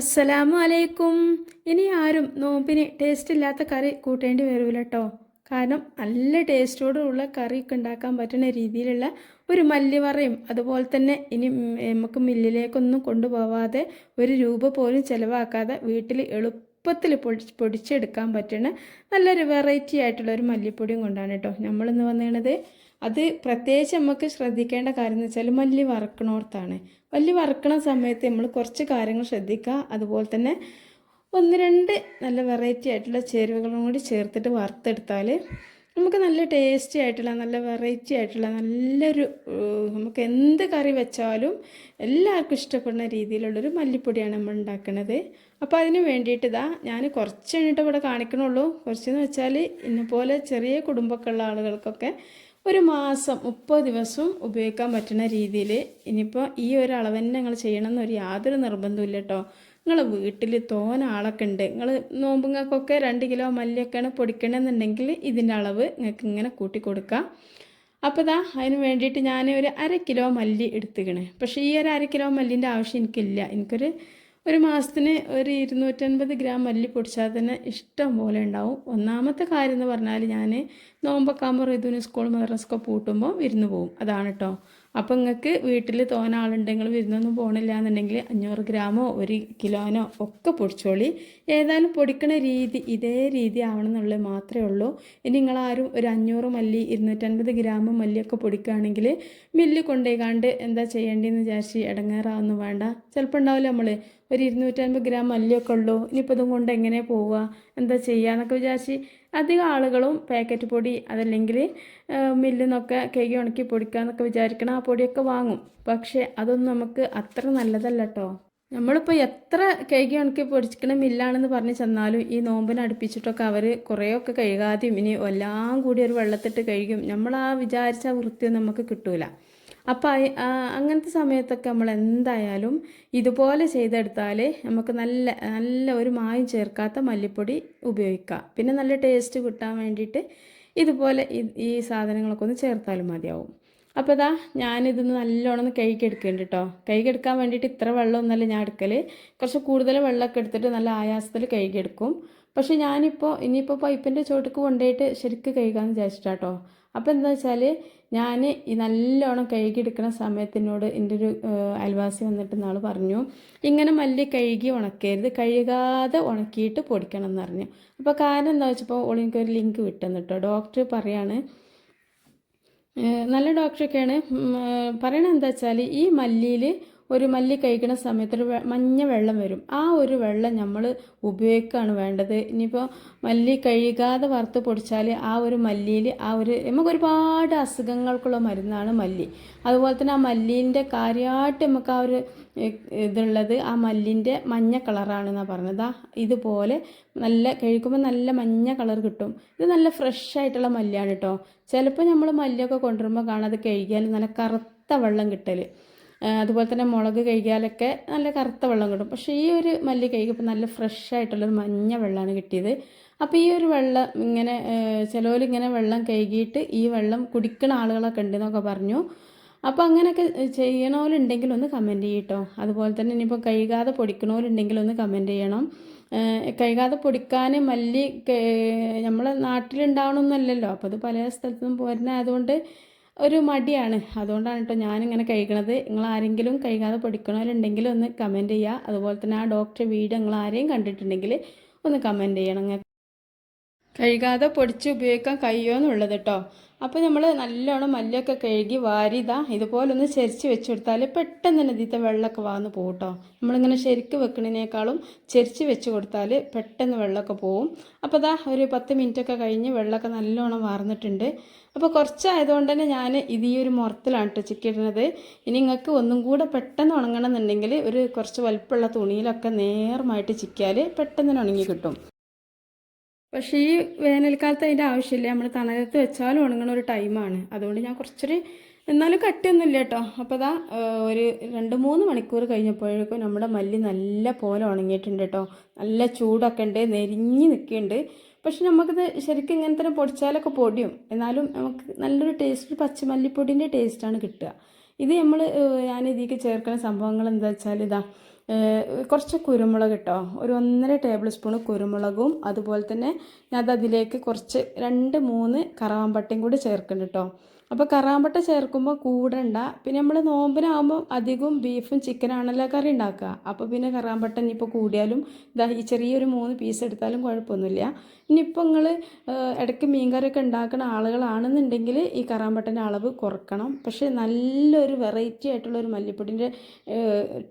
അസ്സലാമു അലൈക്കും ഇനി ആരും നോമ്പിന് ടേസ്റ്റ് ഇല്ലാത്ത കറി കൂട്ടേണ്ടി വരില്ല കേട്ടോ കാരണം നല്ല ടേസ്റ്റോടുള്ള കറിയൊക്കെ ഉണ്ടാക്കാൻ പറ്റുന്ന രീതിയിലുള്ള ഒരു മല്ലിവറയും അതുപോലെ തന്നെ ഇനി നമുക്ക് മില്ലിലേക്കൊന്നും കൊണ്ടുപോവാതെ ഒരു രൂപ പോലും ചിലവാക്കാതെ വീട്ടിൽ എളുപ്പത്തിൽ പൊടി പൊടിച്ചെടുക്കാൻ പറ്റുന്ന നല്ലൊരു വെറൈറ്റി ആയിട്ടുള്ള ഒരു മല്ലിപ്പൊടിയും കൊണ്ടാണ് കേട്ടോ നമ്മളിന്ന് വന്നിരുന്നത് അത് പ്രത്യേകിച്ച് നമുക്ക് ശ്രദ്ധിക്കേണ്ട കാര്യം എന്ന് വെച്ചാൽ മല്ലി വറക്കണോർത്താണ്. മല്ലി വറുക്കണ സമയത്ത് നമ്മൾ കുറച്ച് കാര്യങ്ങൾ ശ്രദ്ധിക്കുക. അതുപോലെ തന്നെ ഒന്ന് രണ്ട് നല്ല വെറൈറ്റി ആയിട്ടുള്ള ചേരുവകളും കൂടി ചേർത്തിട്ട് വറുത്തെടുത്താൽ നമുക്ക് നല്ല ടേസ്റ്റി ആയിട്ടുള്ള നല്ല വെറൈറ്റി ആയിട്ടുള്ള നല്ലൊരു നമുക്ക് എന്ത് കറി വെച്ചാലും എല്ലാവർക്കും ഇഷ്ടപ്പെടുന്ന രീതിയിലുള്ളൊരു മല്ലിപ്പൊടിയാണ് നമ്മൾ ഉണ്ടാക്കുന്നത് അപ്പോൾ അതിന് വേണ്ടിയിട്ട് ഇതാ ഞാൻ കുറച്ച് കഴിഞ്ഞിട്ട് ഇവിടെ കാണിക്കണുള്ളൂ. കുറച്ചെന്ന് വെച്ചാൽ ഇന്നെപ്പോലെ ചെറിയ കുടുംബമൊക്കെ ഉള്ള ആളുകൾക്കൊക്കെ ഒരു മാസം മുപ്പത് ദിവസവും ഉപയോഗിക്കാൻ പറ്റുന്ന രീതിയിൽ ഇനിയിപ്പോൾ ഈ ഒരു അളവ് തന്നെ നിങ്ങൾ ചെയ്യണം എന്നൊരു യാതൊരു നിർബന്ധമില്ല കേട്ടോ നിങ്ങൾ വീട്ടിൽ തോന ആളൊക്കെ ഉണ്ട്. നിങ്ങൾ നോമ്പുങ്ങൾക്കൊക്കെ രണ്ട് കിലോ മല്ലിയൊക്കെയാണ് പൊടിക്കണമെന്നുണ്ടെങ്കിൽ ഇതിന്റെ അളവ് നിങ്ങൾക്ക് ഇങ്ങനെ കൂട്ടി കൊടുക്കാം. അപ്പോൾ ദാ അതിന് വേണ്ടിയിട്ട് ഞാൻ ഒരു അര കിലോ മല്ലി എടുത്തുകണേ പക്ഷേ ഈ ഒരു അര കിലോ മല്ലിന്റെ ആവശ്യം എനിക്കില്ല. എനിക്കൊരു ഒരു മാസത്തിന് ഒരു ഇരുന്നൂറ്റൻപത് ഗ്രാം മല്ലി പൊടിച്ചാൽ തന്നെ ഇഷ്ടം പോലെ ഉണ്ടാവും. ഒന്നാമത്തെ കാര്യം എന്ന് പറഞ്ഞാൽ ഞാൻ നോമ്പൊക്കെ ആകുമ്പോൾ ഋതുവിന് സ്കൂൾ മദ്രസൊക്കെ പൂട്ടുമ്പോൾ വിരുന്ന് പോവും അതാണ് കേട്ടോ അപ്പോൾ നിങ്ങൾക്ക് വീട്ടിൽ തോന ആളുണ്ടെങ്കിൽ വിരുന്നൊന്നും പോകണില്ല എന്നുണ്ടെങ്കിൽ അഞ്ഞൂറ് ഗ്രാമോ ഒരു കിലോനോ ഒക്കെ പൊടിച്ചോളി. ഏതായാലും പൊടിക്കണ രീതി ഇതേ രീതി ആവണം എന്നുള്ളത് മാത്രമേ ഉള്ളൂ. ഇനി നിങ്ങളാരും ഒരു അഞ്ഞൂറ് മല്ലി ഇരുന്നൂറ്റൻപത് ഗ്രാം മല്ലിയൊക്കെ പൊടിക്കുകയാണെങ്കിൽ മില്ല് കൊണ്ടുപോയിക്കാണ്ട് എന്താ ചെയ്യേണ്ടതെന്ന് വിചാരിച്ച് ഇടങ്ങേറാവൊന്നും വേണ്ട. ചിലപ്പോൾ ഉണ്ടാവില്ല നമ്മൾ ഒരു ഇരുന്നൂറ്റൻപത് ഗ്രാം മല്ലിയൊക്കെ ഉള്ളൂ. ഇനിയിപ്പോൾ ഇതും കൊണ്ട് എങ്ങനെ പോവുക? എന്താ ചെയ്യുക എന്നൊക്കെ വിചാരിച്ച് അധികം ആളുകളും പാക്കറ്റ് പൊടി അതല്ലെങ്കിൽ മില്ലിൽ നിന്നൊക്കെ കേക്ക് ഉണക്കി പൊടിക്കാമെന്നൊക്കെ വിചാരിക്കണം ആ പൊടിയൊക്കെ വാങ്ങും. പക്ഷേ അതൊന്നും നമുക്ക് അത്ര നല്ലതല്ല കേട്ടോ നമ്മളിപ്പോൾ എത്ര കൈകി ഉണക്കി പൊടിച്ചിക്കണ മില്ലാണെന്ന് പറഞ്ഞ് ചെന്നാലും ഈ നോമ്പിന് അടുപ്പിച്ചിട്ടൊക്കെ അവർ കുറേയൊക്കെ കഴുകാതെയും ഇനി എല്ലാം കൂടി ഒരു വെള്ളത്തിട്ട് കഴുകും. നമ്മൾ ആ വിചാരിച്ച വൃത്തിയൊന്നും നമുക്ക് കിട്ടൂല. അപ്പോൾ അങ്ങനത്തെ സമയത്തൊക്കെ നമ്മൾ എന്തായാലും ഇതുപോലെ ചെയ്തെടുത്താൽ നമുക്ക് നല്ല നല്ല ഒരു മായം ചേർക്കാത്ത മല്ലിപ്പൊടി ഉപയോഗിക്കാം. പിന്നെ നല്ല ടേസ്റ്റ് കിട്ടാൻ വേണ്ടിയിട്ട് ഇതുപോലെ ഈ- സാധനങ്ങളൊക്കെ ഒന്ന് ചേർത്താലും മതിയാവും. അപ്പോൾ ഇതാ ഞാനിതൊന്ന് നല്ലോണം ഒന്ന് കഴുകിയെടുക്കുന്നുണ്ട് കേട്ടോ കഴുകിയെടുക്കാൻ വേണ്ടിയിട്ട് ഇത്ര വെള്ളമൊന്നുമല്ല ഞാൻ എടുക്കൽ കുറച്ച് കൂടുതൽ വെള്ളമൊക്കെ എടുത്തിട്ട് നല്ല ആയാസത്തിൽ കഴുകിയെടുക്കും പക്ഷേ ഞാനിപ്പോൾ ഇനിയിപ്പോൾ പൈപ്പിന്റെ ചോട്ടിക്ക് കൊണ്ടുപോയിട്ട് ശരിക്ക് കഴുകാമെന്ന് വിചാരിച്ചിട്ടാട്ടോ അപ്പോൾ എന്താ വെച്ചാൽ ഞാൻ ഈ നല്ലോണം കഴുകി കഴുകിയെടുക്കുന്ന സമയത്തിനോട് എന്റെ ഒരു അയൽവാസി വന്നിട്ട് നാൾ പറഞ്ഞു ഇങ്ങനെ മല്ലി കഴുകി ഉണക്കരുത് കഴുകാതെ ഉണക്കിയിട്ട് പൊടിക്കണം എന്ന് പറഞ്ഞു. അപ്പോൾ കാരണം എന്താ വെച്ചപ്പോൾ ഒരു ലിങ്ക് വിട്ടെന്ന് കേട്ടോ ഡോക്ടർ പറയാണ് നല്ല ഡോക്ടറൊക്കെയാണ്. പറയണത് എന്താ വെച്ചാൽ ഈ മല്ലിയിൽ ഒരു മല്ലി കഴിക്കുന്ന സമയത്ത് ഒരു മഞ്ഞ വെള്ളം വരും. ആ ഒരു വെള്ളം നമ്മൾ ഉപയോഗിക്കുകയാണ് വേണ്ടത്. ഇനിയിപ്പോൾ മല്ലി കഴുകാതെ വറുത്ത് പൊടിച്ചാൽ ആ ഒരു മല്ലിയിൽ ആ ഒരു നമുക്ക് ഒരുപാട് അസുഖങ്ങൾക്കുള്ള മരുന്നാണ് മല്ലി. അതുപോലെ തന്നെ ആ മല്ലീന്റെ കാര്യമായിട്ട് നമുക്ക് ആ ഒരു ഇതുള്ളത് ആ മല്ലിന്റെ മഞ്ഞ കളറാണെന്നാണ് പറഞ്ഞത്. ഇതുപോലെ നല്ല കഴിക്കുമ്പോൾ നല്ല മഞ്ഞ കളർ കിട്ടും. ഇത് നല്ല ഫ്രഷ് ആയിട്ടുള്ള മല്ലിയാണ് കേട്ടോ ചിലപ്പോൾ നമ്മൾ മല്ലിയൊക്കെ കൊണ്ടുവരുമ്പോൾ കാണാതെ കഴുകിയാൽ നല്ല കറുത്ത വെള്ളം കിട്ടൽ അതുപോലെ തന്നെ മുളക് കഴുകിയാലൊക്കെ നല്ല കറുത്ത വെള്ളം കിട്ടും. പക്ഷേ ഈ ഒരു മല്ലി കഴുകിയപ്പോൾ നല്ല ഫ്രഷ് ആയിട്ടുള്ളൊരു മഞ്ഞ വെള്ളമാണ് കിട്ടിയത്. അപ്പോൾ ഈ ഒരു വെള്ളം ഇങ്ങനെ ചിലവർ ഇങ്ങനെ വെള്ളം കഴുകിയിട്ട് ഈ വെള്ളം കുടിക്കുന്ന ആളുകളൊക്കെ ഉണ്ടെന്നൊക്കെ പറഞ്ഞു. അപ്പോൾ അങ്ങനെയൊക്കെ ചെയ്യണോലുണ്ടെങ്കിൽ ഒന്ന് കമന്റ് ചെയ്യട്ടോ. അതുപോലെ തന്നെ ഇനിയിപ്പോൾ കഴുകാതെ പൊടിക്കണോലുണ്ടെങ്കിൽ ഒന്ന് കമന്റ് ചെയ്യണം. കഴുകാതെ പൊടിക്കാൻ മല്ലി നമ്മളെ നാട്ടിലുണ്ടാവണമെന്നല്ലല്ലോ അപ്പോൾ അത് പല സ്ഥലത്തുനിന്നും പോരുന്നതായതുകൊണ്ട് ഒരു മടിയാണ്. അതുകൊണ്ടാണ് കേട്ടോ ഞാനിങ്ങനെ കഴിക്കണത് നിങ്ങൾ ആരെങ്കിലും കഴുകാതെ പഠിക്കണവരുണ്ടെങ്കിൽ ഒന്ന് കമന്റ് ചെയ്യുക അതുപോലെ തന്നെ ആ ഡോക്ടറെ വീഡിയോ നിങ്ങൾ ആരെയും കണ്ടിട്ടുണ്ടെങ്കിൽ ഒന്ന് കമന്റ് ചെയ്യണം കഴുകാതെ പൊടിച്ച് ഉപയോഗിക്കാൻ കഴിയുമോ എന്നുള്ളത് കേട്ടോ അപ്പോൾ നമ്മൾ നല്ലോണം മല്ലിയൊക്കെ കഴുകി വാരിതാ ഇതുപോലെ ഒന്ന് ചെരിച്ച് വെച്ച് കൊടുത്താൽ പെട്ടെന്ന് തന്നെ ഇതിത്തെ വെള്ളമൊക്കെ വാന്ന് പോകും കേട്ടോ നമ്മളിങ്ങനെ ശരിക്ക് വെക്കണതിനേക്കാളും ചെരിച്ച് വെച്ച് കൊടുത്താൽ പെട്ടെന്ന് വെള്ളമൊക്കെ പോവും. അപ്പോൾ ദാ ഒരു പത്ത് മിനിറ്റൊക്കെ കഴിഞ്ഞ് വെള്ളമൊക്കെ നല്ലോണം വാർന്നിട്ടുണ്ട്. അപ്പോൾ കുറച്ചായതുകൊണ്ട് തന്നെ ഞാൻ ഇത് ഈ ഒരു മുറത്തിലാണ് കേട്ടോ ചിക്കിടുന്നത് ഇനി നിങ്ങൾക്ക് ഒന്നും കൂടെ പെട്ടെന്ന് ഉണങ്ങണം എന്നുണ്ടെങ്കിൽ ഒരു കുറച്ച് വലുപ്പമുള്ള തുണിയിലൊക്കെ നേർമായിട്ട് ചിക്കിയാൽ പെട്ടെന്ന് തന്നെ ഉണങ്ങി കിട്ടും. പക്ഷേ ഈ വേനൽക്കാലത്ത് അതിന്റെ ആവശ്യമില്ല. നമ്മൾ തണലത്ത് വെച്ചാലും ഉണങ്ങണ ഒരു ടൈമാണ് അതുകൊണ്ട് ഞാൻ കുറച്ചൊരു എന്നാലും കട്ടിയൊന്നുമില്ല കേട്ടോ. അപ്പോൾ അതാ ഒരു രണ്ട് മൂന്ന് മണിക്കൂർ കഴിഞ്ഞപ്പോഴേക്കും നമ്മുടെ മല്ലി നല്ല പോലെ ഉണങ്ങിയിട്ടുണ്ട് കേട്ടോ. നല്ല ചൂടൊക്കെ ഉണ്ട് നെരിഞ്ഞ് നിൽക്കുന്നുണ്ട്. പക്ഷെ നമുക്കിത് ശരിക്കും ഇങ്ങനെ തന്നെ പൊടിച്ചാലൊക്കെ പൊടിയും. എന്നാലും നമുക്ക് നല്ലൊരു ടേസ്റ്റ് പച്ചമല്ലിപ്പൊടിന്റെ ടേസ്റ്റാണ് കിട്ടുക. ഇത് നമ്മൾ ഞാൻ ഇതിലേക്ക് ചേർക്കുന്ന സംഭവങ്ങൾ എന്താ വെച്ചാൽ ഇതാ കുറച്ച് കുരുമുളക് കേട്ടോ ഒരു ഒന്നര ടേബിൾ സ്പൂൺ കുരുമുളകും അതുപോലെ തന്നെ ഞാൻ അതിലേക്ക് കുറച്ച് രണ്ട് മൂന്ന് കറവാമ്പട്ടയും കൂടി ചേർക്കുന്നുണ്ട് കേട്ടോ അപ്പോൾ കറാമ്പട്ട ചേർക്കുമ്പോൾ കൂടണ്ട. പിന്നെ നമ്മൾ നോമ്പിനാകുമ്പോൾ അധികം ബീഫും ചിക്കനാണല്ലോ കറി ഉണ്ടാക്കുക അപ്പോൾ പിന്നെ കറാമ്പട്ട ഇനിയിപ്പോൾ കൂടിയാലും ഇതാ ഈ ചെറിയൊരു മൂന്ന് പീസ് എടുത്താലും കുഴപ്പമൊന്നുമില്ല ഇനിയിപ്പോൾ നിങ്ങൾ ഇടയ്ക്ക് മീൻകറിയൊക്കെ ഉണ്ടാക്കുന്ന ആളുകളാണെന്നുണ്ടെങ്കിൽ ഈ കറാമ്പട്ടന്റെ അളവ് കുറക്കണം. പക്ഷേ നല്ലൊരു വെറൈറ്റി ആയിട്ടുള്ള ഒരു മല്ലിപ്പൊടിന്റെ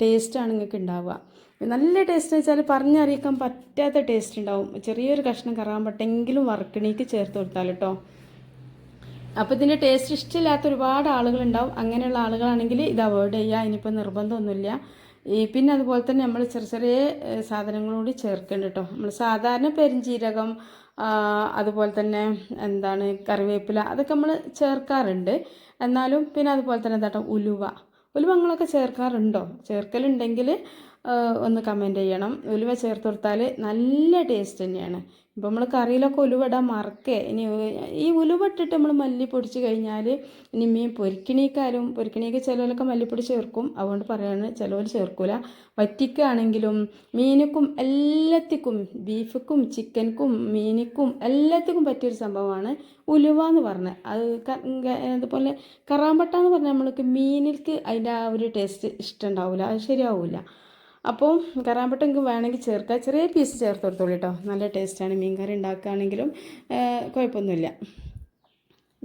ടേസ്റ്റാണ് നിങ്ങൾക്ക് ഉണ്ടാവുക നല്ല ടേസ്റ്റ് എന്ന് വെച്ചാൽ പറഞ്ഞറിയിക്കാൻ പറ്റാത്ത ടേസ്റ്റ് ഉണ്ടാവും ചെറിയൊരു കഷ്ണം കറാമ്പട്ടെങ്കിലും വറക്കണീക്ക് ചേർത്ത് കൊടുത്താൽ കേട്ടോ അപ്പോൾ ഇതിന്റെ ടേസ്റ്റ് ഇഷ്ടമില്ലാത്ത ഒരുപാട് ആളുകളുണ്ടാവും. അങ്ങനെയുള്ള ആളുകളാണെങ്കിൽ ഇത് അവോയ്ഡ് ചെയ്യുക. ഇനിയിപ്പോൾ നിർബന്ധമൊന്നുമില്ല. ഈ പിന്നെ അതുപോലെ തന്നെ നമ്മൾ ചെറിയ ചെറിയ സാധനങ്ങളോട് ചേർക്കേണ്ട കേട്ടോ നമ്മൾ സാധാരണ പെരിഞ്ചീരകം അതുപോലെ തന്നെ എന്താണ് കറിവേപ്പില അതൊക്കെ നമ്മൾ ചേർക്കാറുണ്ട്. എന്നാലും പിന്നെ അതുപോലെ തന്നെ എന്താട്ടോ ഉലുവ. ഉലുവ നിങ്ങളൊക്കെ ചേർക്കാറുണ്ടോ? ചേർക്കലുണ്ടെങ്കിൽ ഒന്ന് കമന്റ് ചെയ്യണം. ഉലുവ ചേർത്ത് കൊടുത്താൽ നല്ല ടേസ്റ്റ് തന്നെയാണ്. ഇപ്പോൾ നമ്മൾ കറിയിലൊക്കെ ഉലുവ ഇടാൻ മറക്കേ. ഇനി ഈ ഉലുവ ഇട്ടിട്ട് നമ്മൾ മല്ലി പൊടിച്ച് കഴിഞ്ഞാൽ ഇനി മീൻ പൊരിക്കണീക്കാലും പൊരിക്കണീക്ക് ചിലവരൊക്കെ മല്ലിപ്പൊടി ചേർക്കും. അതുകൊണ്ട് പറയാണ് ചിലവർ ചേർക്കില്ല വറ്റിക്കാണെങ്കിലും മീനിക്കും എല്ലാത്തിക്കും ബീഫിക്കും ചിക്കൻക്കും മീനിക്കും എല്ലാത്തിക്കും പറ്റിയൊരു സംഭവമാണ് ഉലുവ എന്ന് പറഞ്ഞത്. അത് അതുപോലെ കറാമ്പട്ട എന്ന് പറഞ്ഞാൽ നമ്മൾക്ക് മീനിൽക്ക് അതിന്റെ ആ ഒരു ടേസ്റ്റ് ഇഷ്ടമുണ്ടാവില്ല അത് ശരിയാവില്ല അപ്പോൾ കറാമ്പട്ട നിങ്ങൾക്ക് വേണമെങ്കിൽ ചേർക്കുക ചെറിയ പീസ് ചേർത്ത് കൊടുത്തോളൂ കേട്ടോ. നല്ല ടേസ്റ്റാണ് മീൻ കറി ഉണ്ടാക്കുകയാണെങ്കിലും കുഴപ്പമൊന്നുമില്ല.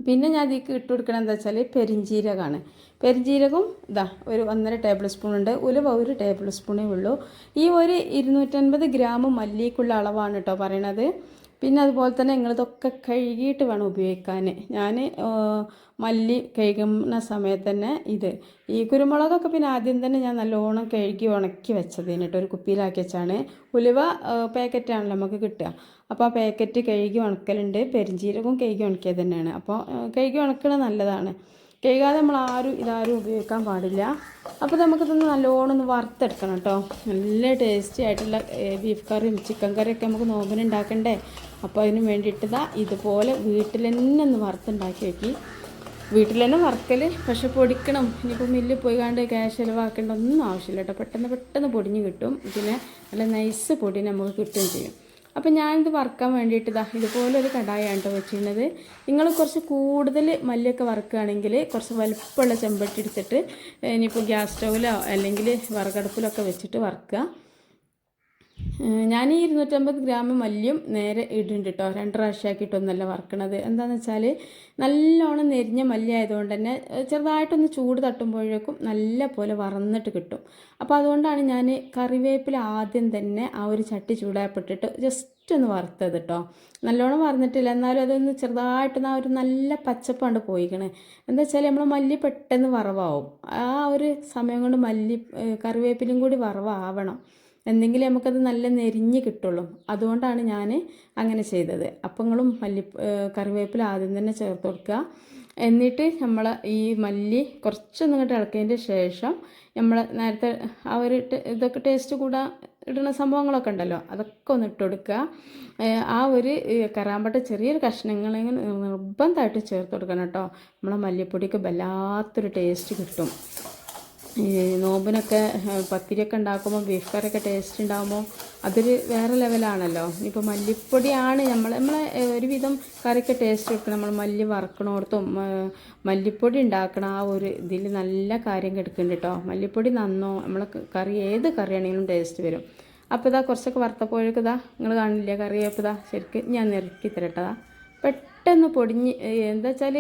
പിന്നെ ഞാൻ ഇതിലേക്ക് ഇട്ട് കൊടുക്കണം എന്താ വെച്ചാൽ പെരിഞ്ജീരകമാണ് പെരിഞ്ജീരകം ഇതാ ഒരു ഒന്നര ടേബിൾ സ്പൂൺ ഉണ്ട്. ഉലുവ ഒരു ടേബിൾ സ്പൂണേ ഉള്ളൂ. ഈ ഒരു ഇരുന്നൂറ്റൻപത് ഗ്രാം മല്ലിക്കുള്ള അളവാണ് കേട്ടോ പറയണത്. പിന്നെ അതുപോലെ തന്നെ നിങ്ങളിതൊക്കെ കഴുകിയിട്ട് വേണം ഉപയോഗിക്കാൻ. ഞാൻ മല്ലി കഴുകുന്ന സമയത്ത് തന്നെ ഇത് ഈ കുരുമുളകൊക്കെ പിന്നെ ആദ്യം തന്നെ ഞാൻ നല്ലോണം കഴുകി ഉണക്കി വെച്ചത് എന്നിട്ട് ഒരു കുപ്പിയിലാക്കി വെച്ചാണ്. ഉലുവ പാക്കറ്റാണല്ലോ നമുക്ക് കിട്ടുക. അപ്പോൾ ആ പാക്കറ്റ് കഴുകി ഉണക്കലുണ്ട്. പെരിഞ്ചീരകവും കഴുകി ഉണക്കിയത് തന്നെയാണ്. അപ്പോൾ കഴുകി ഉണക്കണത് നല്ലതാണ്. കഴുകാതെ നമ്മൾ ആരും ഇതാരും ഉപയോഗിക്കാൻ പാടില്ല. അപ്പോൾ നമുക്കിതൊന്ന് നല്ലോണം ഒന്ന് വറുത്തെടുക്കണം കേട്ടോ നല്ല ടേസ്റ്റി ആയിട്ടുള്ള ബീഫ് കറിയും ചിക്കൻ കറിയൊക്കെ നമുക്ക് നോമ്പിന് ഉണ്ടാക്കണ്ടേ? അപ്പോൾ അതിന് വേണ്ടിയിട്ട് ഇതാ ഇതുപോലെ വീട്ടിൽ തന്നെ ഒന്ന് വറുത്തുണ്ടാക്കി വെക്കി വീട്ടിൽ തന്നെ വറുക്കൽ പക്ഷെ പൊടിക്കണം. ഇനിയിപ്പോൾ മില്ലിൽ പോയി കണ്ട് ക്യാഷ് ചിലവാക്കേണ്ട ഒന്നും ആവശ്യമില്ല കേട്ടോ പെട്ടെന്ന് പെട്ടെന്ന് പൊടിഞ്ഞ് കിട്ടും. പിന്നെ നല്ല നൈസ് പൊടി നമുക്ക് കിട്ടുകയും ചെയ്യും. അപ്പം ഞാനിത് വറുക്കാൻ വേണ്ടിയിട്ട് ഇതാ ഇതുപോലൊരു കടായാണ് കേട്ടോ വെച്ചിരുന്നത്. നിങ്ങൾ കുറച്ച് കൂടുതൽ മല്ലിയൊക്കെ വറുക്കുകയാണെങ്കിൽ കുറച്ച് വലുപ്പമുള്ള ചെമ്പട്ടി എടുത്തിട്ട് ഇനിയിപ്പോൾ ഗ്യാസ് സ്റ്റൗവിലോ അല്ലെങ്കിൽ വിറകടുപ്പിലൊക്കെ വെച്ചിട്ട് വറുക്കുക. ഞാൻ ഈ ഇരുന്നൂറ്റമ്പത് ഗ്രാം മല്ലിയും നേരെ ഇടുന്നുണ്ട് കേട്ടോ രണ്ട് പ്രാവശ്യമാക്കിയിട്ടൊന്നല്ല വറക്കണത്. എന്താണെന്ന് വെച്ചാൽ നല്ലോണം നെരിഞ്ഞ മല്ലി ആയതുകൊണ്ട് തന്നെ ചെറുതായിട്ടൊന്ന് ചൂട് തട്ടുമ്പോഴേക്കും നല്ല പോലെ വറന്നിട്ട് കിട്ടും. അപ്പോൾ അതുകൊണ്ടാണ് ഞാൻ കറിവേപ്പില ആദ്യം തന്നെ ആ ഒരു ചട്ടി ചൂടായപ്പെട്ടിട്ട് ജസ്റ്റ് ഒന്ന് വറുത്തത് കേട്ടോ നല്ലോണം വറന്നിട്ടില്ല. എന്നാലും അതൊന്ന് ചെറുതായിട്ടൊന്ന് ആ ഒരു നല്ല പച്ചപ്പാണ്ട് പോയിക്കണേ. എന്താ വെച്ചാൽ നമ്മൾ മല്ലി പെട്ടെന്ന് വറവാവും. ആ ഒരു സമയം കൊണ്ട് മല്ലി കറിവേപ്പിലും കൂടി വറവാവണം. എന്തെങ്കിലും നമുക്കത് നല്ല നെരിഞ്ഞ് കിട്ടുള്ളൂ. അതുകൊണ്ടാണ് ഞാൻ അങ്ങനെ ചെയ്തത്. അപ്പങ്ങളും മല്ലി ഏഹ് കറിവേപ്പില ആദ്യം തന്നെ ചേർത്ത് കൊടുക്കുക. എന്നിട്ട് നമ്മൾ ഈ മല്ലി കുറച്ചൊന്നും ഇങ്ങോട്ട് ഇളക്കിയതിന്റെ ശേഷം നമ്മൾ നേരത്തെ ആ ഒരു ഇതൊക്കെ ടേസ്റ്റ് കൂടാൻ ഇടുന്ന സംഭവങ്ങളൊക്കെ ഉണ്ടല്ലോ അതൊക്കെ ഒന്ന് ഇട്ട് കൊടുക്കുക. ആ ഒരു കറാമ്പട്ട ചെറിയൊരു കഷ്ണങ്ങൾ നിർബന്ധമായിട്ട് ചേർത്ത് കൊടുക്കണം കേട്ടോ. നമ്മളെ മല്ലിപ്പൊടിക്ക് വല്ലാത്തൊരു ടേസ്റ്റ് കിട്ടും. നോമ്പിനൊക്കെ പത്തിരിയൊക്കെ ഉണ്ടാക്കുമ്പോൾ ബീഫ് കറിയൊക്കെ ടേസ്റ്റ് ഉണ്ടാകുമ്പോൾ അതൊരു വേറെ ലെവലാണല്ലോ ഇപ്പോൾ മല്ലിപ്പൊടിയാണ് നമ്മൾ നമ്മൾ ഒരുവിധം കറിക്ക് ടേസ്റ്റ് കൊടുക്കണം നമ്മൾ മല്ലി വറക്കണോടത്തും മല്ലിപ്പൊടി ഉണ്ടാക്കണം ആ ഒരു ഇതിൽ നല്ല കാര്യം കെടുക്കുന്നുണ്ട് കേട്ടോ മല്ലിപ്പൊടി നന്നോ നമ്മൾ കറി ഏത് കറിയാണെങ്കിലും ടേസ്റ്റ് വരും. അപ്പോൾ ഇതാ കുറച്ചൊക്കെ വറുത്തപ്പോഴേക്ക് ഇതാ നിങ്ങൾ കാണില്ല കറിയപ്പോൾ ഇതാ ശരിക്കും ഞാൻ നിരക്കി തരട്ടതാ. പെട്ടെന്ന് പൊടിഞ്ഞ് എന്താ വെച്ചാൽ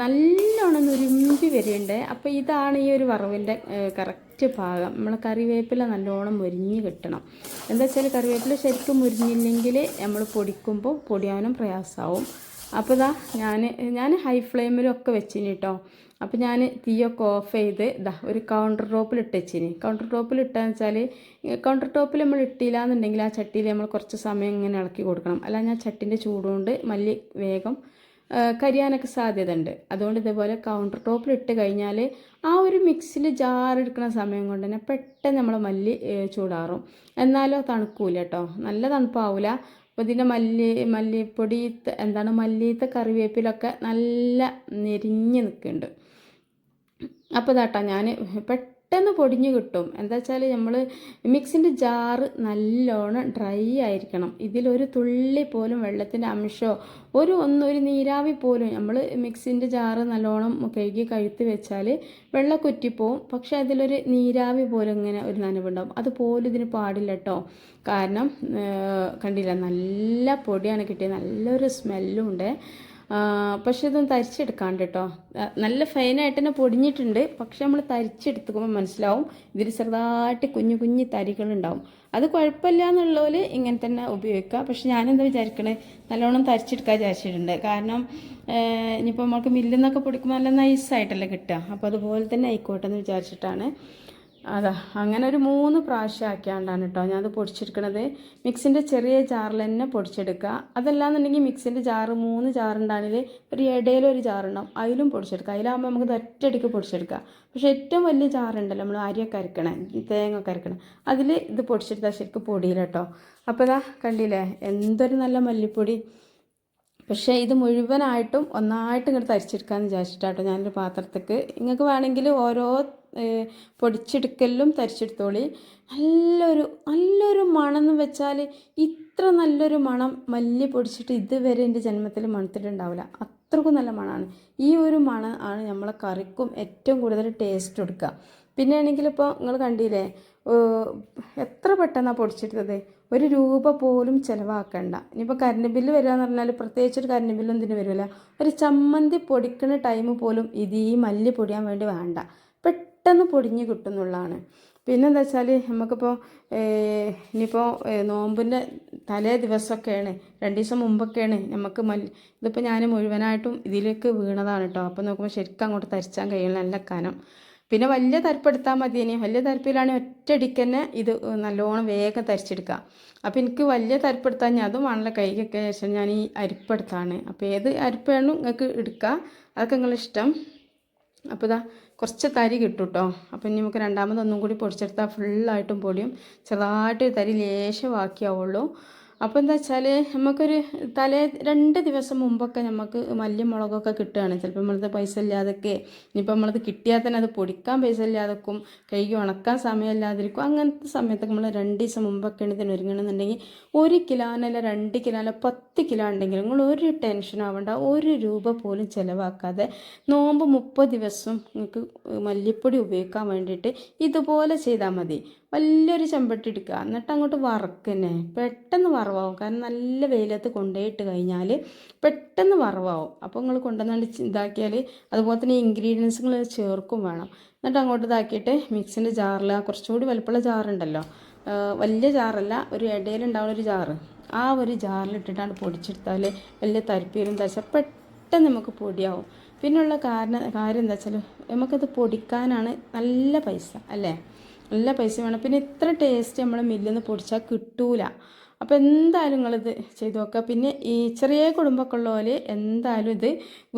നല്ലോണം നുരുമ്പി വരുന്നുണ്ട് അപ്പോൾ ഇതാണ് ഈ ഒരു വറവിന്റെ കറക്റ്റ് ഭാഗം. നമ്മൾ കറിവേപ്പില നല്ലോണം മുരിഞ്ഞ് കിട്ടണം. എന്താ വെച്ചാൽ കറിവേപ്പില ശരിക്കും മുരിഞ്ഞില്ലെങ്കിൽ നമ്മൾ പൊടിക്കുമ്പോൾ പൊടിയാനും പ്രയാസമാവും അപ്പോൾ ഇതാ ഞാൻ ഞാൻ ഹൈ ഫ്ലെയിമിലൊക്കെ വെച്ചിന് കേട്ടോ അപ്പോൾ ഞാൻ തീയൊക്കെ ഓഫ് ചെയ്ത് ഇതാ ഒരു കൗണ്ടർ ടോപ്പിൽ ഇട്ടുവെച്ചിന് കൗണ്ടർ ടോപ്പിൽ ഇട്ടാന്ന് വെച്ചാൽ കൗണ്ടർ ടോപ്പിൽ നമ്മൾ ഇട്ടില്ല എന്നുണ്ടെങ്കിൽ ആ ചട്ടിയിൽ നമ്മൾ കുറച്ച് സമയം ഇങ്ങനെ ഇളക്കി കൊടുക്കണം. അല്ല ഞാൻ ചട്ടിന്റെ ചൂടുകൊണ്ട് മല്ലി വേഗം കരിയാനൊക്കെ സാധ്യത ഉണ്ട് അതുകൊണ്ട് ഇതേപോലെ കൗണ്ടർ ടോപ്പിൽ ഇട്ട് കഴിഞ്ഞാൽ ആ ഒരു മിക്സിൽ ജാറെടുക്കുന്ന സമയം കൊണ്ട് തന്നെ പെട്ടെന്ന് നമ്മൾ മല്ലി ചൂടാറും. എന്നാലോ തണുക്കൂല കേട്ടോ. നല്ല തണുപ്പാവില്ല അപ്പോൾ ഇതിന്റെ മല്ലി മല്ലിപ്പൊടി എന്താണ് മല്ലിയത്തെ കറിവേപ്പിലൊക്കെ നല്ല നെരിഞ്ഞ് നിൽക്കുന്നുണ്ട് അപ്പോൾ ഇതാട്ടാ ഞാൻ പെട്ടെന്ന് പൊടിഞ്ഞ് കിട്ടും. എന്താ വെച്ചാൽ നമ്മൾ മിക്സിന്റെ ജാറ് നല്ലോണം ഡ്രൈ ആയിരിക്കണം. ഇതിലൊരു തുള്ളി പോലും വെള്ളത്തിന്റെ അംശമോ ഒരു ഒന്നൊരു നീരാവി പോലും നമ്മൾ മിക്സിന്റെ ജാറ് നല്ലോണം കഴുകി കഴുത്ത് വെച്ചാൽ വെള്ളം കുറ്റിപ്പോവും. പക്ഷേ അതിലൊരു നീരാവി പോലും ഇങ്ങനെ ഒരു നനവുണ്ടാവും. അതുപോലും ഇതിന് പാടില്ല കേട്ടോ കാരണം കണ്ടില്ല? നല്ല പൊടിയാണ് കിട്ടിയത്. നല്ലൊരു സ്മെല്ലും ഉണ്ട്. പക്ഷെ ഇതൊന്നും തരിച്ചെടുക്കാണ്ട് കേട്ടോ നല്ല ഫൈനായിട്ട് തന്നെ പൊടിഞ്ഞിട്ടുണ്ട്. പക്ഷെ നമ്മൾ തരിച്ചെടുത്തുമ്പോൾ മനസ്സിലാവും ഇതിൽ ചെറുതായിട്ട് കുഞ്ഞു കുഞ്ഞു തരികളുണ്ടാവും. അത് കുഴപ്പമില്ല എന്നുള്ളവർ ഇങ്ങനെ തന്നെ ഉപയോഗിക്കുക. പക്ഷെ ഞാനെന്താ വിചാരിക്കണേ? നല്ലോണം തരിച്ചെടുക്കാൻ വിചാരിച്ചിട്ടുണ്ട്. കാരണം ഇനിയിപ്പോൾ നമ്മൾക്ക് മില്ലിൽ നിന്നൊക്കെ പൊടിക്കുമ്പോൾ നല്ല നൈസായിട്ടല്ലേ കിട്ടുക. അപ്പോൾ അതുപോലെ തന്നെ ആയിക്കോട്ടെ എന്ന് വിചാരിച്ചിട്ടാണ്. അതാ അങ്ങനെ ഒരു മൂന്ന് പ്രാവശ്യം ആക്കിയാണ്ടാണ് കേട്ടോ ഞാനത് പൊടിച്ചെടുക്കണത്. മിക്സിന്റെ ചെറിയ ജാറിൽ തന്നെ പൊടിച്ചെടുക്കുക. അതല്ലാന്നുണ്ടെങ്കിൽ മിക്സിന്റെ ജാറ് മൂന്ന് ജാറുണ്ടാണെങ്കിൽ ഒരു ഇടയിലൊരു ജാറുണ്ടാവും. അതിലും പൊടിച്ചെടുക്കുക. അതിലാകുമ്പോൾ നമുക്ക് ഒറ്റയടിക്ക് പൊടിച്ചെടുക്കുക. പക്ഷേ ഏറ്റവും വലിയ ജാറുണ്ടല്ലോ നമ്മൾ അരിയൊക്കെ അരക്കണേ തേങ്ങ ഒക്കെ അരക്കണം. അതിൽ ഇത് പൊടിച്ചെടുത്താൽ ശരിക്കും പൊടിയില്ല കേട്ടോ അപ്പോൾ ഇതാ കണ്ടില്ലേ? എന്തൊരു നല്ല മല്ലിപ്പൊടി. പക്ഷേ ഇത് മുഴുവനായിട്ടും ഒന്നായിട്ട് ഇങ്ങോട്ട് തരിച്ചെടുക്കാമെന്ന് വിചാരിച്ചിട്ടാട്ടോ ഞാനൊരു പാത്രത്തേക്ക്. നിങ്ങൾക്ക് വേണമെങ്കിൽ ഓരോ പൊടിച്ചെടുക്കലിലും തരിച്ചെടുത്തോളി. നല്ലൊരു നല്ലൊരു മണം വെച്ചാൽ ഇത്ര നല്ലൊരു മണം മല്ലി പൊടിച്ചിട്ട് ഇതുവരെ എന്റെ ജന്മത്തിൽ മണത്തിട്ടുണ്ടാവില്ല. അത്രക്കും നല്ല മണമാണ് ഈ ഒരു മണം ആണ് നമ്മളെ കറിക്കും ഏറ്റവും കൂടുതൽ ടേസ്റ്റ് കൊടുക്കുക. പിന്നെ ആണെങ്കിൽ ഇപ്പോൾ നിങ്ങൾ കണ്ടില്ലേ എത്ര പെട്ടെന്നാണ് പൊടിച്ചെടുത്തത്? ഒരു രൂപ പോലും ചിലവാക്കണ്ട. ഇനിയിപ്പോൾ കറണ്ട് ബില്ല് വരിക എന്ന് പറഞ്ഞാൽ പ്രത്യേകിച്ച് ഒരു കറണ്ട് ബില്ലും ഇതിന് വരില്ല? ഒരു ചമ്മന്തി പൊടിക്കുന്ന ടൈം പോലും ഇത് ഈ മല്ലി പൊടിയാൻ വേണ്ടി വേണ്ട. പെട്ടെന്ന് പൊടിഞ്ഞ് കിട്ടുന്നുള്ളതാണ്. പിന്നെന്താ വെച്ചാൽ നമുക്കിപ്പോൾ ഇനിയിപ്പോൾ നോമ്പിന്റെ തലേ ദിവസമൊക്കെയാണ് രണ്ട് ദിവസം മുമ്പൊക്കെയാണ് നമുക്ക് മല്ലി ഇതിപ്പോൾ ഞാൻ മുഴുവനായിട്ടും ഇതിലേക്ക് വീണതാണ് കേട്ടോ അപ്പോൾ നോക്കുമ്പോൾ ശരിക്കും അങ്ങോട്ട് തരിച്ചാൻ കഴിയുന്ന നല്ല കനം. പിന്നെ വലിയ തരിപ്പെടുത്താൽ മതി ഇനി വലിയ തരപ്പിലാണ് ഒറ്റയടിക്ക് തന്നെ ഇത് നല്ലോണം വേഗം തരിച്ചെടുക്കുക അപ്പോൾ എനിക്ക് വലിയ തരിപ്പെടുത്താൻ ഞാൻ അതും വേണമല്ലോ കൈകൊക്കെ ശേഷം ഞാൻ ഈ അരിപ്പെടുത്താണ്. അപ്പോൾ ഏത് അരിപ്പാണ് നിങ്ങൾക്ക് എടുക്കുക അതൊക്കെ നിങ്ങളിഷ്ടം. അപ്പോൾ ഇതാ കുറച്ച് തരി കിട്ടും കേട്ടോ അപ്പോൾ ഇനി നമുക്ക് രണ്ടാമതൊന്നും കൂടി പൊടിച്ചെടുത്താൽ ഫുള്ളായിട്ടും പൊടിയും. ചെറുതായിട്ട് തരി ലേശമാക്കിയാവുള്ളൂ അപ്പോൾ എന്താ വെച്ചാൽ നമുക്കൊരു തലേ രണ്ട് ദിവസം മുമ്പൊക്കെ നമുക്ക് മല്ലി മുളകൊക്കെ കിട്ടുകയാണ്. ചിലപ്പോൾ നമ്മളത് പൈസ ഇല്ലാതൊക്കെ ഇനിയിപ്പോൾ നമ്മളത് കിട്ടിയാൽ തന്നെ അത് പൊടിക്കാൻ പൈസ ഇല്ലാതെക്കും കൈക്ക് ഉണക്കാൻ സമയമില്ലാതിരിക്കും അങ്ങനത്തെ സമയത്തൊക്കെ നമ്മൾ രണ്ട് ദിവസം മുമ്പൊക്കെയാണ് ഇതിന് ഒരുങ്ങണമെന്നുണ്ടെങ്കിൽ ഒരു കിലോനല്ല രണ്ട് കിലോനല്ല പത്ത് കിലോ ഉണ്ടെങ്കിൽ നിങ്ങൾ ഒരു ടെൻഷൻ ആവേണ്ട ഒരു രൂപ പോലും ചിലവാക്കാതെ നോമ്പ് മുപ്പത് ദിവസം നിങ്ങൾക്ക് മല്ലിപ്പൊടി ഉപയോഗിക്കാൻ വേണ്ടിയിട്ട് ഇതുപോലെ ചെയ്താൽ മതി. വലിയൊരു ചെമ്പട്ടി എടുക്കുക എന്നിട്ട് അങ്ങോട്ട് വറക്കുന്നേ. പെട്ടെന്ന് വറവാകും കാരണം നല്ല വെയിലത്ത് കൊണ്ടുപോയിട്ട് കഴിഞ്ഞാൽ പെട്ടെന്ന് വറവാകും അപ്പോൾ നിങ്ങൾ കൊണ്ടുവന്നുകൊണ്ട് ഇതാക്കിയാൽ അതുപോലെ തന്നെ ഇൻഗ്രീഡിയൻസുകൾ ചേർക്കും വേണം. എന്നിട്ട് അങ്ങോട്ട് ഇതാക്കിയിട്ട് മിക്സിന്റെ ജാറിൽ കുറച്ചുകൂടി വലുപ്പമുള്ള ജാറുണ്ടല്ലോ. വലിയ ജാറല്ല ഒരു ഇടയിലുണ്ടാവുന്ന ഒരു ജാറ്. ആ ഒരു ജാറിലിട്ടിട്ടാണ് പൊടിച്ചെടുത്താൽ വലിയ തരിപ്പീരും എന്താ പെട്ടെന്ന് നമുക്ക് പൊടിയാവും. പിന്നെയുള്ള കാരണം കാര്യം എന്താ വെച്ചാൽ നമുക്കത് പൊടിക്കാനാണ് നല്ല പൈസ അല്ലേ? നല്ല പൈസ വേണം. പിന്നെ ഇത്ര ടേസ്റ്റ് നമ്മൾ മില്ലിൽ നിന്ന് പൊടിച്ചാൽ കിട്ടൂല. അപ്പോൾ എന്തായാലും നിങ്ങളിത് ചെയ്ത് നോക്കുക പിന്നെ ഈ ചെറിയ കുടുംബമൊക്കെ ഉള്ള പോലെ എന്തായാലും ഇത്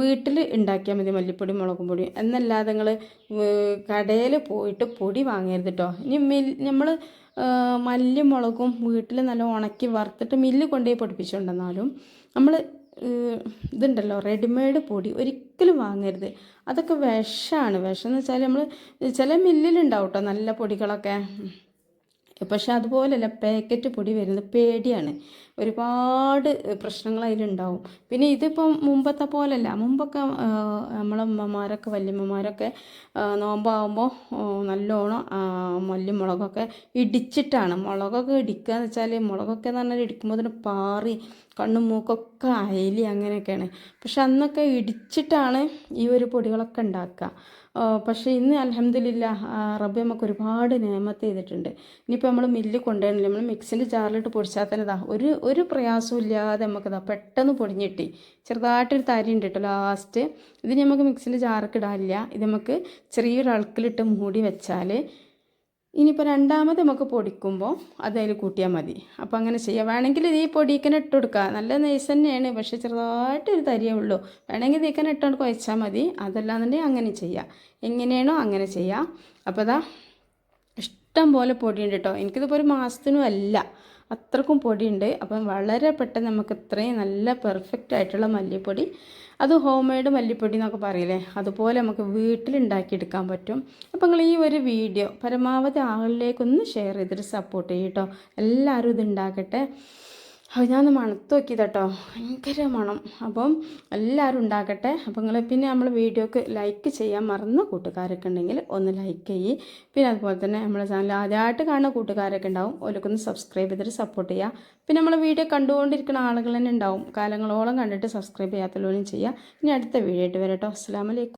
വീട്ടിൽ ഉണ്ടാക്കിയാൽ മതി. മല്ലിപ്പൊടി മുളകും പൊടി. എന്നല്ലാതെ നിങ്ങൾ കടയിൽ പോയിട്ട് പൊടി വാങ്ങരുത് കേട്ടോ ഇനി മിൽ നമ്മൾ മല്ലി മുളകും വീട്ടിൽ നല്ല ഉണക്കി വറുത്തിട്ട് മില്ല് കൊണ്ടുപോയി പൊടിപ്പിച്ചുകൊണ്ടെന്നാലും നമ്മൾ ഇതുണ്ടല്ലോ റെഡിമെയ്ഡ് പൊടി ഒരിക്കലും വാങ്ങരുത്. അതൊക്കെ വിഷമാണ്. വിഷം എന്ന് വെച്ചാൽ നമ്മൾ ചില മില്ലിലുണ്ടാവും കേട്ടോ നല്ല പൊടികളൊക്കെ. പക്ഷെ അതുപോലെയല്ല പാക്കറ്റ് പൊടി വരുന്നത് പേടിയാണ്. ഒരുപാട് പ്രശ്നങ്ങൾ അതിലുണ്ടാവും. പിന്നെ ഇതിപ്പം മുമ്പത്തെ പോലല്ല. മുമ്പൊക്കെ നമ്മളെ അമ്മമാരൊക്കെ വല്യമ്മമാരൊക്കെ നോമ്പാകുമ്പോൾ നല്ലോണം മല്ലിമുളകൊക്കെ ഇടിച്ചിട്ടാണ്. മുളകൊക്കെ ഇടിക്കുക എന്ന് വെച്ചാൽ മുളകൊക്കെ എന്ന് പറഞ്ഞാൽ ഇടിക്കുമ്പോൾ തന്നെ പാറി കണ്ണും മൂക്കൊക്കെ അയലി അങ്ങനെയൊക്കെയാണ്. പക്ഷെ അന്നൊക്കെ ഇടിച്ചിട്ടാണ് ഈ ഒരു പൊടികളൊക്കെ ഉണ്ടാക്കുക. പക്ഷേ ഇന്ന് അലഹമ്മദില്ല റബ്ബ് നമുക്ക് ഒരുപാട് നിയമത്ത് ചെയ്തിട്ടുണ്ട്. ഇനിയിപ്പോൾ നമ്മൾ മില്ല് കൊണ്ടുവരണില്ല. നമ്മൾ മിക്സിന്റെ ജാറിലിട്ട് പൊടിച്ചാൽ തന്നെ ഇതാ ഒരു ഒരു പ്രയാസവും ഇല്ലാതെ നമുക്കിതാ പെട്ടെന്ന് പൊടിഞ്ഞിട്ടി ചെറുതായിട്ടൊരു തരി ഉണ്ട് കേട്ടോ ലാസ്റ്റ് ഇത് നമുക്ക് മിക്സിന്റെ ജാറൊക്കെ ഇടാനില്ല. ഇത് നമുക്ക് ചെറിയൊരു അളക്കിലിട്ട് മൂടി വെച്ചാൽ ഇനിയിപ്പോൾ രണ്ടാമത് നമുക്ക് പൊടിക്കുമ്പോൾ അതിൽ കൂട്ടിയാൽ മതി. അപ്പോൾ അങ്ങനെ ചെയ്യാം. വേണമെങ്കിൽ ഈ പൊടിക്കനെ ഇട്ട് കൊടുക്കുക നല്ല നെയ്സ് തന്നെയാണ്. പക്ഷെ ചെറുതായിട്ട് ഒരു തരിയേ ഉള്ളൂ. വേണമെങ്കിൽ ഇതിക്കനെ ഇട്ടുകൊണ്ട് കുഴച്ചാൽ മതി. അതല്ലാന്നുണ്ടെങ്കിൽ അങ്ങനെ ചെയ്യാം. എങ്ങനെയാണോ അങ്ങനെ ചെയ്യാം. അപ്പോൾ അതാ ഇഷ്ടം പോലെ പൊടിയുണ്ട് കേട്ടോ എനിക്കിതിപ്പോൾ ഒരു മാസത്തിനും അല്ല. അത്രക്കും പൊടിയുണ്ട്. അപ്പം വളരെ പെട്ടെന്ന് നമുക്ക് ഇത്രയും നല്ല പെർഫെക്റ്റ് ആയിട്ടുള്ള മല്ലിപ്പൊടി അത് ഹോം മെയ്ഡ് മല്ലിപ്പൊടി എന്നൊക്കെ പറയില്ലേ? അതുപോലെ നമുക്ക് വീട്ടിലുണ്ടാക്കിയെടുക്കാൻ പറ്റും. അപ്പോൾ നിങ്ങൾ ഈ ഒരു വീഡിയോ പരമാവധി ആളിലേക്കൊന്ന് ഷെയർ ചെയ്തിട്ട് സപ്പോർട്ട് ചെയ്യും കേട്ടോ എല്ലാവരും ഇത് ഉണ്ടാക്കട്ടെ. അത് ഞാനൊന്ന് മണത്ത് നോക്കി കേട്ടോ ഭയങ്കര മണം. അപ്പം എല്ലാവരും ഉണ്ടാക്കട്ടെ അപ്പം നിങ്ങൾ പിന്നെ നമ്മൾ വീഡിയോക്ക് ലൈക്ക് ചെയ്യാൻ മറന്ന. കൂട്ടുകാരൊക്കെ ഉണ്ടെങ്കിൽ ഒന്ന് ലൈക്ക് ചെയ്യ്. പിന്നെ അതുപോലെ തന്നെ നമ്മളെ ചാനൽ ആദ്യമായിട്ട് കാണുന്ന കൂട്ടുകാരൊക്കെ ഉണ്ടാവും. ഓരോക്കൊന്ന് സബ്സ്ക്രൈബ് ചെയ്തിട്ട് സപ്പോർട്ട് ചെയ്യുക പിന്നെ നമ്മൾ വീഡിയോ കണ്ടുകൊണ്ടിരിക്കുന്ന ആളുകൾ തന്നെ ഉണ്ടാവും. കാലങ്ങളോളം കണ്ടിട്ട് സബ്സ്ക്രൈബ് ചെയ്യാത്തവരും ചെയ്യുക ഇനി അടുത്ത വീഡിയോ ആയിട്ട് വരാം കേട്ടോ അസ്സാം വലൈക്കും